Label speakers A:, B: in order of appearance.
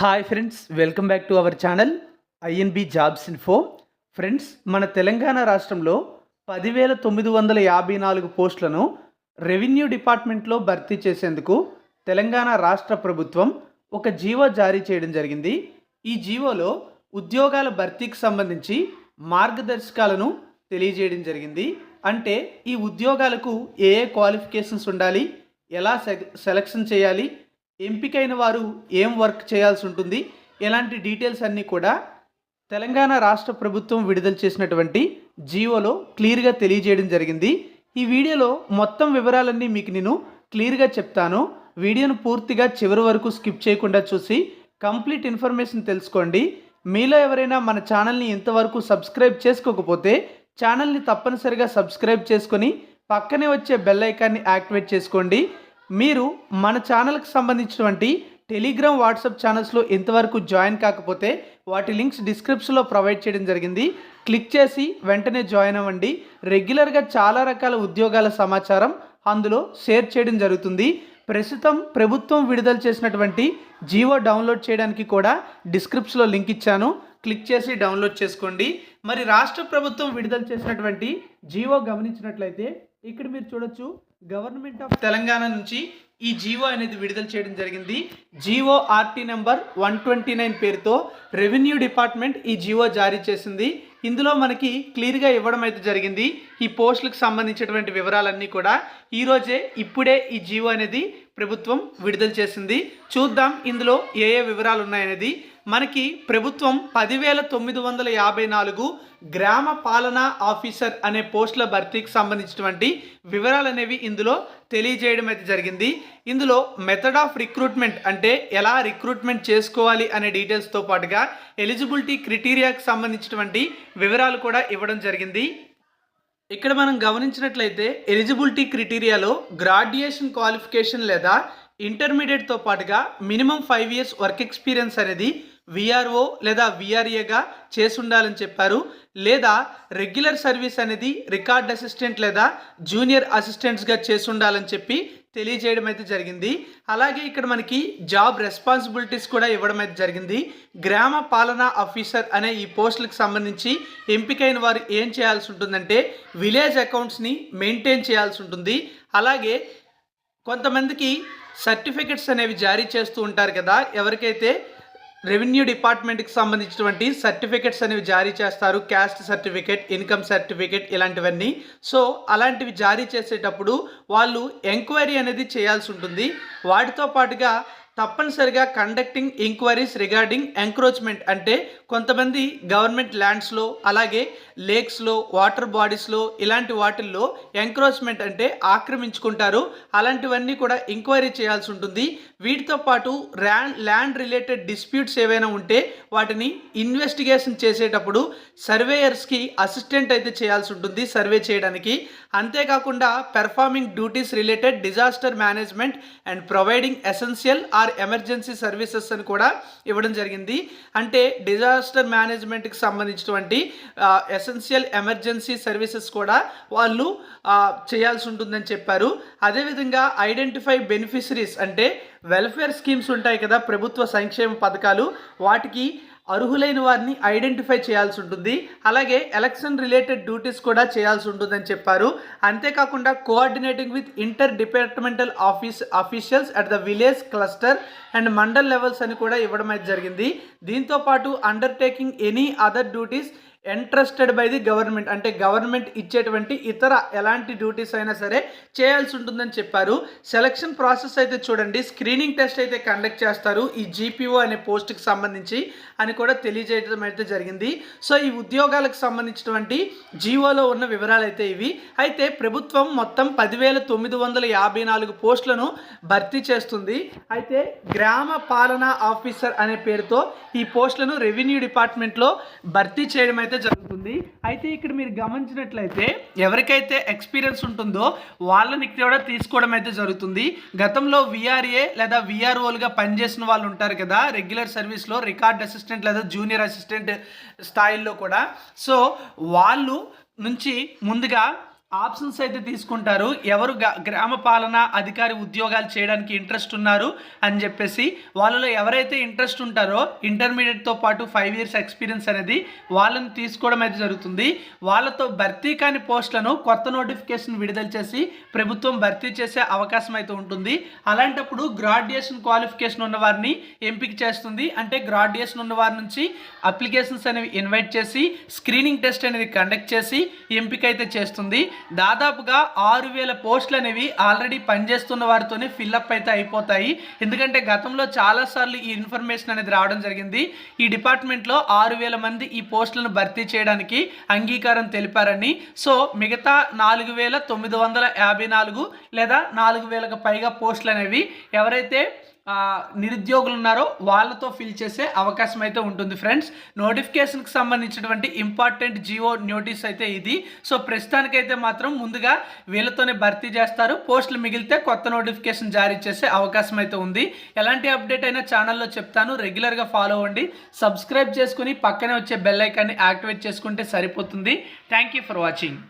A: Hi friends welcome back to our channel INB jobs info friends మన తెలంగాణ రాష్ట్రంలో పదివేల తొమ్మిది వందల యాభై నాలుగు పోస్టులను రెవెన్యూ డిపార్ట్మెంట్లో భర్తీ చేసేందుకు తెలంగాణ రాష్ట్ర ప్రభుత్వం ఒక జీవో జారీ చేయడం జరిగింది. ఈ జీవోలో ఉద్యోగాల భర్తీకి సంబంధించి మార్గదర్శకాలను తెలియజేయడం జరిగింది. అంటే ఈ ఉద్యోగాలకు ఏ ఏ క్వాలిఫికేషన్స్ ఉండాలి ఎలా సె- సెలక్షన్ చేయాలి ఎంపికైన వారు ఏం వర్క్ చేయాల్సి ఉంటుంది? ఎలాంటి డీటెయిల్స్ అన్నీ కూడా తెలంగాణ రాష్ట్ర ప్రభుత్వం విడుదల చేసినటువంటి జీవోలో క్లియర్గా తెలియజేయడం జరిగింది. ఈ వీడియోలో మొత్తం వివరాలన్నీ మీకు నేను క్లియర్గా చెప్తాను. వీడియోను పూర్తిగా చివరి వరకు స్కిప్ చేయకుండా చూసి కంప్లీట్ ఇన్ఫర్మేషన్ తెలుసుకోండి. మీలో ఎవరైనా మన ఛానల్ని ఇంతవరకు సబ్స్క్రైబ్ చేసుకోకపోతే ఛానల్ని తప్పనిసరిగా సబ్స్క్రైబ్ చేసుకొని పక్కనే వచ్చే బెల్ ఐకాన్ని యాక్టివేట్ చేసుకోండి. మీరు మన ఛానల్కి సంబంధించినటువంటి టెలిగ్రామ్ వాట్సాప్ ఛానల్స్లో ఎంతవరకు జాయిన్ కాకపోతే వాటి లింక్స్ డిస్క్రిప్షన్లో ప్రొవైడ్ చేయడం జరిగింది. క్లిక్ చేసి వెంటనే జాయిన్ అవ్వండి. రెగ్యులర్గా చాలా రకాల ఉద్యోగాల సమాచారం అందులో షేర్ చేయడం జరుగుతుంది. ప్రస్తుతం ప్రభుత్వం విడుదల చేసినటువంటి జీవో డౌన్లోడ్ చేయడానికి కూడా డిస్క్రిప్షన్లో లింక్ ఇచ్చాను. క్లిక్ చేసి డౌన్లోడ్ చేసుకోండి. మరి రాష్ట్ర ప్రభుత్వం విడుదల చేసినటువంటి జీవో గమనించినట్లయితే ఇక్కడ మీరు చూడొచ్చు గవర్నమెంట్ ఆఫ్ తెలంగాణ నుంచి ఈ జీవో అనేది విడుదల చేయడం జరిగింది. GO RT number one twenty nine పేరుతో రెవెన్యూ డిపార్ట్మెంట్ ఈ జీవో జారీ చేసింది. ఇందులో మనకి క్లియర్గా ఇవ్వడం అయితే జరిగింది. ఈ పోస్టులకు సంబంధించినటువంటి వివరాలన్నీ కూడా ఈరోజే ఇప్పుడే ఈ జీవో అనేది ప్రభుత్వం విడుదల చేసింది. చూద్దాం ఇందులో ఏ ఏ వివరాలు ఉన్నాయనేది మనకి ప్రభుత్వం పదివేల తొమ్మిది వందల యాభై నాలుగు గ్రామ పాలనా ఆఫీసర్ అనే పోస్టుల భర్తీకి సంబంధించినటువంటి వివరాలు అనేవి ఇందులో తెలియజేయడం అయితే జరిగింది. ఇందులో మెథడ్ ఆఫ్ రిక్రూట్మెంట్ అంటే ఎలా రిక్రూట్మెంట్ చేసుకోవాలి అనే డీటెయిల్స్తో పాటుగా ఎలిజిబిలిటీ క్రిటీరియాకి సంబంధించినటువంటి వివరాలు కూడా ఇవ్వడం జరిగింది. ఇక్కడ మనం గమనించినట్లయితే ఎలిజిబిలిటీ క్రిటీరియాలో గ్రాడ్యుయేషన్ క్వాలిఫికేషన్ లేదా ఇంటర్మీడియట్తో పాటుగా minimum five years work experience అనేది విఆర్ఓ లేదా విఆర్ఏగా చేసి ఉండాలని చెప్పారు. లేదా రెగ్యులర్ సర్వీస్ అనేది రికార్డ్ అసిస్టెంట్ లేదా జూనియర్ అసిస్టెంట్స్గా చేసి ఉండాలని చెప్పి తెలియజేయడం అయితే జరిగింది. అలాగే ఇక్కడ మనకి జాబ్ రెస్పాన్సిబిలిటీస్ కూడా ఇవ్వడం అయితే జరిగింది. గ్రామ పాలనా ఆఫీసర్ అనే ఈ పోస్టులకు సంబంధించి ఎంపికైన వారు ఏం చేయాల్సి ఉంటుందంటే విలేజ్ అకౌంట్స్ని మెయింటైన్ చేయాల్సి ఉంటుంది. అలాగే కొంతమందికి సర్టిఫికెట్స్ అనేవి జారీ చేస్తూ ఉంటారు కదా ఎవరికైతే రెవెన్యూ డిపార్ట్మెంట్కి సంబంధించినటువంటి సర్టిఫికెట్స్ అనేవి జారీ చేస్తారు. క్యాస్ట్ సర్టిఫికెట్ ఇన్కమ్ సర్టిఫికెట్ ఇలాంటివన్నీ. సో అలాంటివి జారీ చేసేటప్పుడు వాళ్ళు ఎంక్వైరీ అనేది చేయాల్సి ఉంటుంది. వాటితో పాటుగా తప్పనిసరిగా కండక్టింగ్ ఎంక్వైరీస్ రిగార్డింగ్ ఎంక్రోచ్మెంట్ అంటే కొంతమంది గవర్నమెంట్ ల్యాండ్స్లో అలాగే లేక్స్లో వాటర్ బాడీస్లో ఇలాంటి వాటిల్లో ఎంక్రోచ్మెంట్ అంటే ఆక్రమించుకుంటారు. అలాంటివన్నీ కూడా ఎంక్వైరీ చేయాల్సి ఉంటుంది. వీటితో పాటు ల్యాండ్ ల్యాండ్ రిలేటెడ్ డిస్ప్యూట్స్ ఏవైనా ఉంటే వాటిని ఇన్వెస్టిగేషన్ చేసేటప్పుడు సర్వేయర్స్కి అసిస్టెంట్ అయితే చేయాల్సి ఉంటుంది సర్వే చేయడానికి. అంతేకాకుండా performing duties related disaster management and providing essential or emergency services అని కూడా ఇవ్వడం జరిగింది. అంటే డిజాస్టర్ మేనేజ్మెంట్కి సంబంధించినటువంటి ఎసెన్షియల్ ఎమర్జెన్సీ సర్వీసెస్ కూడా వాళ్ళు చేయాల్సి ఉంటుందని చెప్పారు. అదేవిధంగా ఐడెంటిఫై బెనిఫిషరీస్ అంటే వెల్ఫేర్ స్కీమ్స్ ఉంటాయి కదా ప్రభుత్వ సంక్షేమ పథకాలు. వాటికి అర్హులైన వారిని ఐడెంటిఫై చేయాల్సి ఉంటుంది. అలాగే ఎలక్షన్ రిలేటెడ్ డ్యూటీస్ కూడా చేయాల్సి ఉంటుందని చెప్పారు. అంతేకాకుండా coordinating with interdepartmental office officials at the village cluster and mandal levels అని కూడా ఇవ్వడం అయితే జరిగింది. దీంతో పాటు undertaking any other duties entrusted by the government అంటే గవర్నమెంట్ ఇచ్చేటువంటి ఇతర ఎలాంటి డ్యూటీస్ అయినా సరే చేయాల్సి ఉంటుందని చెప్పారు. సెలక్షన్ ప్రాసెస్ అయితే చూడండి స్క్రీనింగ్ టెస్ట్ అయితే కండక్ట్ చేస్తారు ఈ జీపీఓ అనే పోస్ట్కి సంబంధించి అని కూడా తెలియజేయడం అయితే జరిగింది. సో ఈ ఉద్యోగాలకు సంబంధించినటువంటి జీవోలో ఉన్న వివరాలు అయితే ఇవి. అయితే ప్రభుత్వం మొత్తం పదివేల తొమ్మిది వందల యాభై నాలుగు పోస్టులను భర్తీ చేస్తుంది. అయితే గ్రామ పాలనా ఆఫీసర్ అనే పేరుతో ఈ పోస్టులను రెవెన్యూ డిపార్ట్మెంట్లో భర్తీ చేయడం అయితే అయితే జరుగుతుంది. అయితే ఇక్కడ మీరు గమనించినట్లయితే ఎవరికైతే ఎక్స్పీరియన్స్ ఉంటుందో వాళ్ళని కూడా తీసుకోవడం అయితే జరుగుతుంది. గతంలో విఆర్ఏ లేదా విఆర్ఓలుగా పనిచేసిన వాళ్ళు ఉంటారు కదా రెగ్యులర్ సర్వీస్లో రికార్డ్ అసిస్టెంట్ లేదా జూనియర్ అసిస్టెంట్ స్థాయిల్లో కూడా. సో వాళ్ళు నుంచి ముందుగా ఆప్షన్స్ అయితే తీసుకుంటారు. ఎవరు గ- గ్రామ పాలన అధికారి ఉద్యోగాలు చేయడానికి ఇంట్రెస్ట్ ఉన్నారు అని చెప్పేసి వాళ్ళలో ఎవరైతే ఇంట్రెస్ట్ ఉంటారో ఇంటర్మీడియట్తో పాటు ఫైవ్ ఇయర్స్ ఎక్స్పీరియన్స్ అనేది వాళ్ళని తీసుకోవడం అయితే జరుగుతుంది. వాళ్ళతో భర్తీ కాని పోస్టులను కొత్త నోటిఫికేషన్ విడుదల చేసి ప్రభుత్వం భర్తీ చేసే అవకాశం అయితే ఉంటుంది. అలాంటప్పుడు గ్రాడ్యుయేషన్ క్వాలిఫికేషన్ ఉన్న వారిని ఎంపిక చేస్తుంది. అంటే గ్రాడ్యుయేషన్ ఉన్న వారి నుంచి అప్లికేషన్స్ అనేవి ఇన్వైట్ చేసి స్క్రీనింగ్ టెస్ట్ అనేది కండక్ట్ చేసి ఎంపిక అయితే చేస్తుంది. దాదాపుగా ఆరు వేల పోస్టులు అనేవి ఆల్రెడీ పనిచేస్తున్న వారితోనే ఫిల్అప్ అయితే అయిపోతాయి. ఎందుకంటే గతంలో చాలాసార్లు ఈ ఇన్ఫర్మేషన్ అనేది రావడం జరిగింది. ఈ డిపార్ట్మెంట్లో ఆరు వేల మంది ఈ పోస్టులను భర్తీ చేయడానికి అంగీకారం తెలిపారని. సో మిగతా నాలుగు వేల తొమ్మిది వందల యాభై నాలుగు లేదా నాలుగు వేలకు పైగా పోస్టులు అనేవి ఎవరైతే నిరుద్యోగులు ఉన్నారో వాళ్ళతో ఫిల్ చేసే అవకాశం అయితే ఉంటుంది ఫ్రెండ్స్ నోటిఫికేషన్కి సంబంధించినటువంటి ఇంపార్టెంట్ జియో నోటీస్ అయితే ఇది. సో ప్రస్తుతానికైతే మాత్రం ముందుగా వీళ్ళతోనే భర్తీ చేస్తారు. పోస్టులు మిగిలితే కొత్త నోటిఫికేషన్ జారీ చేసే అవకాశం అయితే ఉంది. ఎలాంటి అప్డేట్ అయినా ఛానల్లో చెప్తాను. రెగ్యులర్గా ఫాలో అవ్వండి. సబ్స్క్రైబ్ చేసుకుని పక్కనే వచ్చే బెల్ ఐకాన్ని యాక్టివేట్ చేసుకుంటే సరిపోతుంది. Thank you for watching